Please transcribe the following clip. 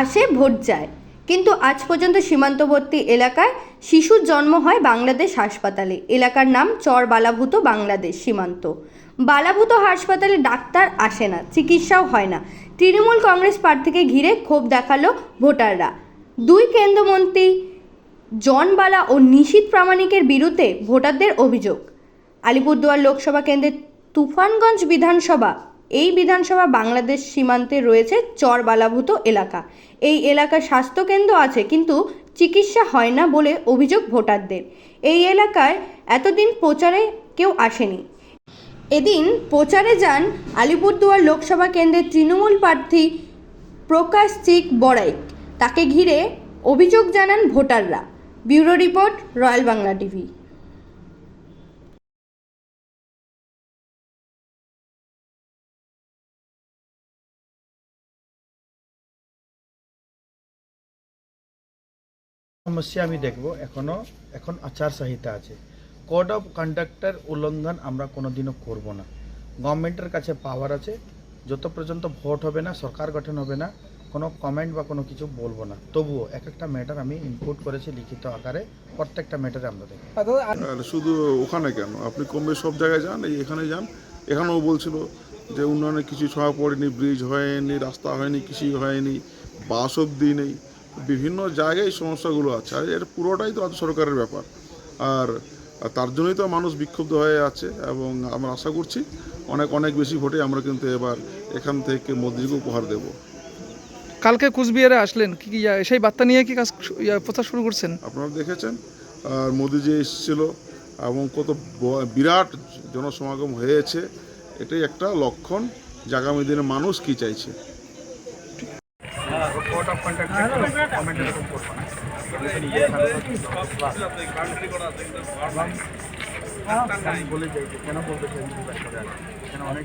আসে, ভোট যায়। কিন্তু আজ পর্যন্ত সীমান্তবর্তী এলাকায় শিশুর জন্ম হয় বাংলাদেশ হাসপাতালে। এলাকার নাম চর বালাভূত বাংলাদেশ সীমান্ত। বালাভূত হাসপাতালে ডাক্তার আসে না, চিকিৎসাও হয় না। তৃণমূল কংগ্রেস প্রার্থীকে ঘিরে ক্ষোভ দেখাল ভোটাররা। দুই কেন্দ্রমন্ত্রী জন বালা ও নিশীত প্রামাণিকের বিরুদ্ধে ভোটারদের অভিযোগ। আলিপুরদুয়ার লোকসভা কেন্দ্রের তুফানগঞ্জ বিধানসভা এই বিধানসভা বাংলাদেশ সীমান্তে রয়েছে চর বালাভূত এলাকা। এই এলাকার স্বাস্থ্যকেন্দ্র আছে, কিন্তু চিকিৎসা হয় না বলে অভিযোগ ভোটারদের। এই এলাকায় এতদিন প্রচারে কেউ আসেনি। এদিন প্রচারে যান আলিপুরদুয়ার লোকসভা কেন্দ্রের তৃণমূল প্রার্থী প্রকাশ চিক বড়াইক তাকে ঘিরে অভিযোগ জানান ভোটাররা। Bureau report, royal Bangla TV. সমস্যা আমি দেখব। এখনও, এখন আচার সংহিতা আছে। কোড অফ কন্ডাক্টের উল্লঙ্ঘন আমরা কোনোদিনও করব না। গভর্নমেন্টের কাছে পাওয়ার আছে। যত পর্যন্ত ভোট হবে না, সরকার গঠন হবে না, কোনো কমেন্ট বা কোনো কিছু বলব না। তবুও এক একটা ম্যাটার আমি ইনপুট করেছি লিখিত আকারে, প্রত্যেকটা ম্যাটারে আমরা আর শুধু ওখানে কেন? আপনি কমবে সব জায়গায় যান, এই এখানে যান। এখানেও বলছিল যে উন্নয়নের কিছু ছোঁয়া পড়েনি ব্রিজ হয়নি, রাস্তা হয়নি, কিছুই হয়নি, বাস অব্দি নেই। বিভিন্ন জায়গায় এই সমস্যাগুলো আছে। আর এর পুরোটাই তো রাজ্য সরকারের ব্যাপার। আর তার জন্যই তো মানুষ বিক্ষুব্ধ হয়ে আছে এবং আমরা আশা করছি অনেক অনেক বেশি ভোটে আমরা কিন্তু এবার এখান থেকে মোদিকে উপহার দেবো। কালকে কুচবিহারে আসলেন কি কি সেই বার্তা নিয়ে কি কাজ প্রচার শুরু করছেন? আপনারা দেখেছেন আর মোদি যে এসেছিল এবং কত বিরাট জনসমাগম হয়েছে এটাই একটা লক্ষণ যে আগামী দিনে মানুষ কি চাইছে। কমেন্ট এরকম করব না বলে যাই যে কেন বলতে চাই আসি। কেন অনেক